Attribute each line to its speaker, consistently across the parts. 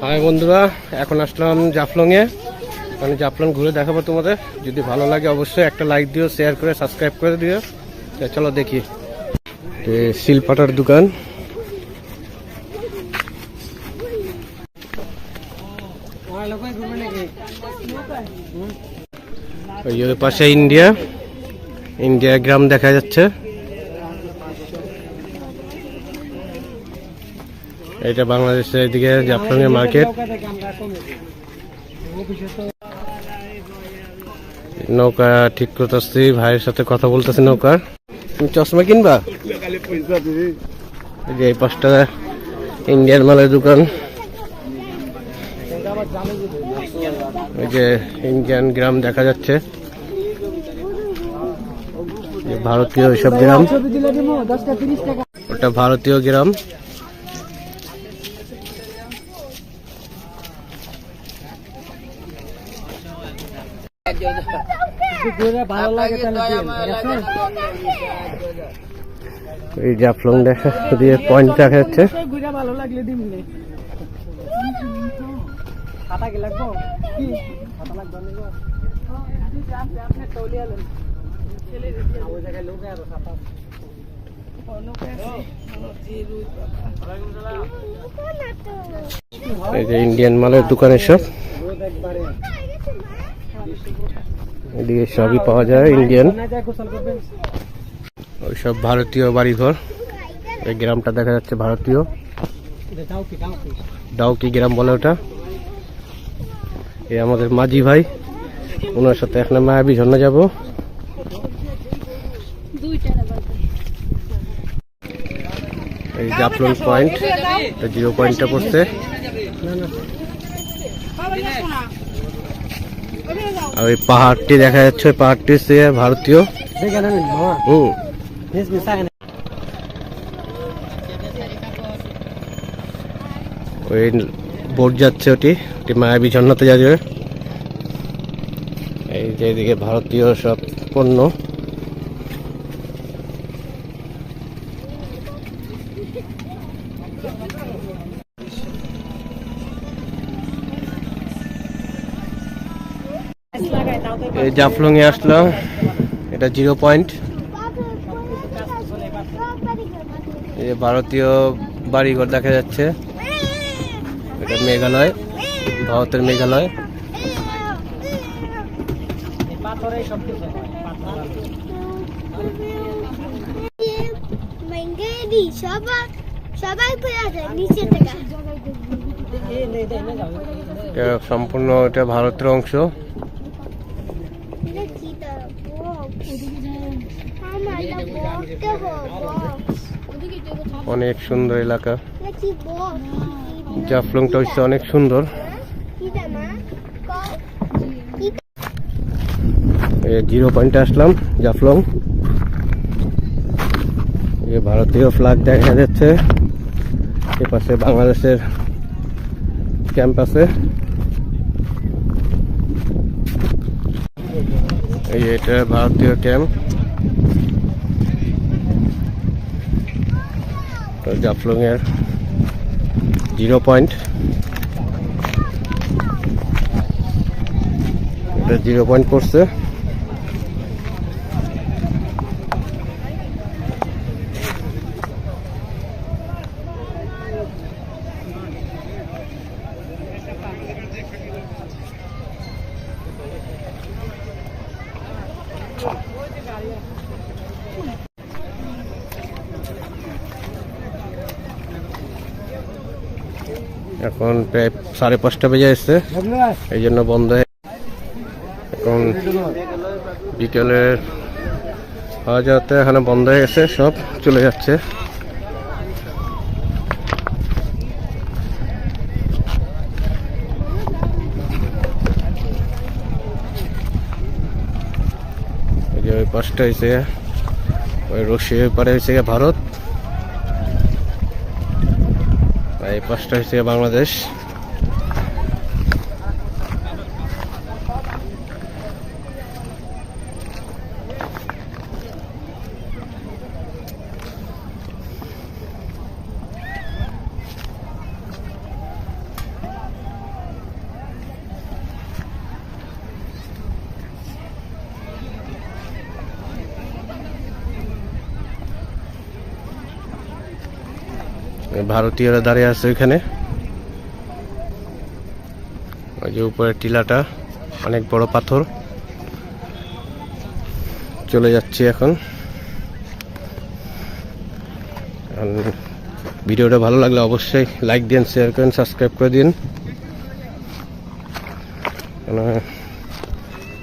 Speaker 1: High বন্ধুরা, এখন আসলাম জাফলংয়ে। মানে জাফলং ঘুরে দেখাবো তোমাদের। যদি ভালো লাগে অবশ্যই একটা লাইক দিও শেয়ার করে সাবস্ক্রাইব করে দিও। চলো দেখি। শিলপাটার দোকান। ওই পাশে ইন্ডিয়া। ইন্ডিয়া গ্রাম দেখা যাচ্ছে। এটা বাংলাদেশের এদিকে জাফলংয়ের মার্কেট নৌকা ঠিক করতেছি ভাইয়ের সাথে কথা বলতেছি নৌকার। তুমি চশমা কিনবা? এই যে এই পাঁচটা ইন্ডিয়ান মালের দোকান। ওই যে ইন্ডিয়ান গ্রাম দেখা যাচ্ছে। ভারতীয় সব গ্রাম। ওটা ভারতীয় গ্রাম
Speaker 2: ভালো লাগে তাহলে দিন, ঠিক আছে?
Speaker 1: এই দেখা দিয়ে পয়েন্ট ইন্ডিয়ান মালের দোকানের সব এদিকে সবই পাওয়া যায় ইন্ডিয়ান ওই সব ভারতীয় বাড়িঘর। এই গ্রামটা দেখা যাচ্ছে ভারতীয়। ডাউকি গ্রাম বলে ওটা। এই আমাদের মাঝি ভাই, ওনার সাথে এখানে মায়াবী ঝর্ণা যাব। এই জাফলন পয়েন্ট জিরো পয়েন্টটা পড়ছে। আর ওই পাহাড়টি দেখা যাচ্ছে, ওই পাহাড়টি হচ্ছে ভারতীয়। ওই বোট যাচ্ছে ওটি ওটি মায়াবী ঝর্ণাতে যাবে এই যে এদিকে ভারতীয় সব পণ্য। এই জাফলং এ আসলাম। এটা জিরো পয়েন্ট। এই ভারতীয় বাড়িঘর দেখা যাচ্ছে। এটা মেঘালয় ভারতের মেঘালয়।
Speaker 2: পাথরে সব কিছু হয়, পাথর আর-
Speaker 3: মেঙ্গেরি সবাই সবাই পড়ে যায় নিচে থেকে
Speaker 2: এই নে, দে, নে যাও।
Speaker 1: এটা সম্পূর্ণ এটা ভারতের অংশ
Speaker 3: এটা কি তা বক্স আমার এটা বক্সটা বক্স
Speaker 1: অনেক সুন্দর এলাকা। জাফলংটা হচ্ছে অনেক সুন্দর। জিরো পয়েন্টে আসলাম, জাফলং। ভারতীয় ফ্ল্যাগ দেখা যাচ্ছে। এ পাশে বাংলাদেশের ক্যাম্পাসে এই এটা ভারতীয় ক্যাম্প জাফলং এর জিরো পয়েন্ট। এটা জিরো পয়েন্ট পড়ছে এখন প্রায় সাড়ে পাঁচটা বেজে এসছে এই জন্য বন্ধ হয়ে এখন বিকেলের খাওয়া যাওয়াতে এখানে বন্ধ হয়ে গেছে, সব চলে যাচ্ছে। ওই পাশটা হয়েছে ওই রশি ওই পারে হয়েছে ভারত আর এই পাঁচটা হয়েছে বাংলাদেশ। ভারতীয়রা দাঁড়িয়ে আছে ওইখানে। ওই যে উপরের টিলাটা, অনেক বড় পাথর। চলে যাচ্ছি এখন। ভিডিওটা ভালো লাগলে অবশ্যই লাইক দিন শেয়ার করেন সাবস্ক্রাইব করে দিন।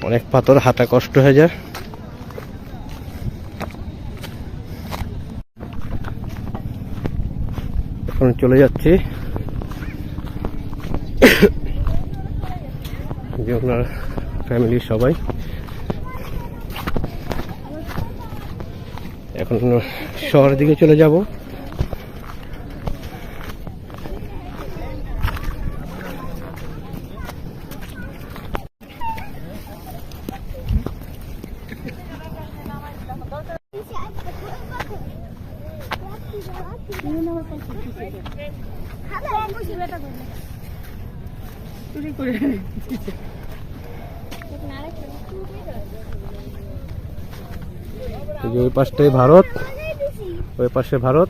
Speaker 1: অনেক পাথর হাতা কষ্ট হয়ে যায়। এখন চলে যাচ্ছি। যে আপনার ফ্যামিলির সবাই। এখন শহরের দিকে চলে যাব। ওই পাশটাই ভারত ওই পাশে ভারত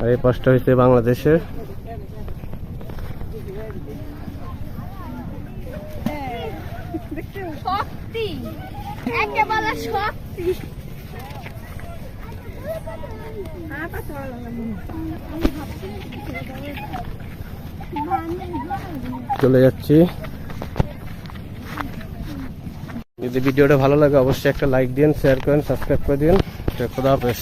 Speaker 1: আর এই পাশটা হচ্ছে বাংলাদেশের
Speaker 3: শক্তি একেবারে শক্তি।
Speaker 1: চলে যাচ্ছি। যদি ভিডিওটা ভালো লাগে, অবশ্যই একটা লাইক দিন শেয়ার করেন সাবস্ক্রাইব করে দিন খোদা হাফেজ।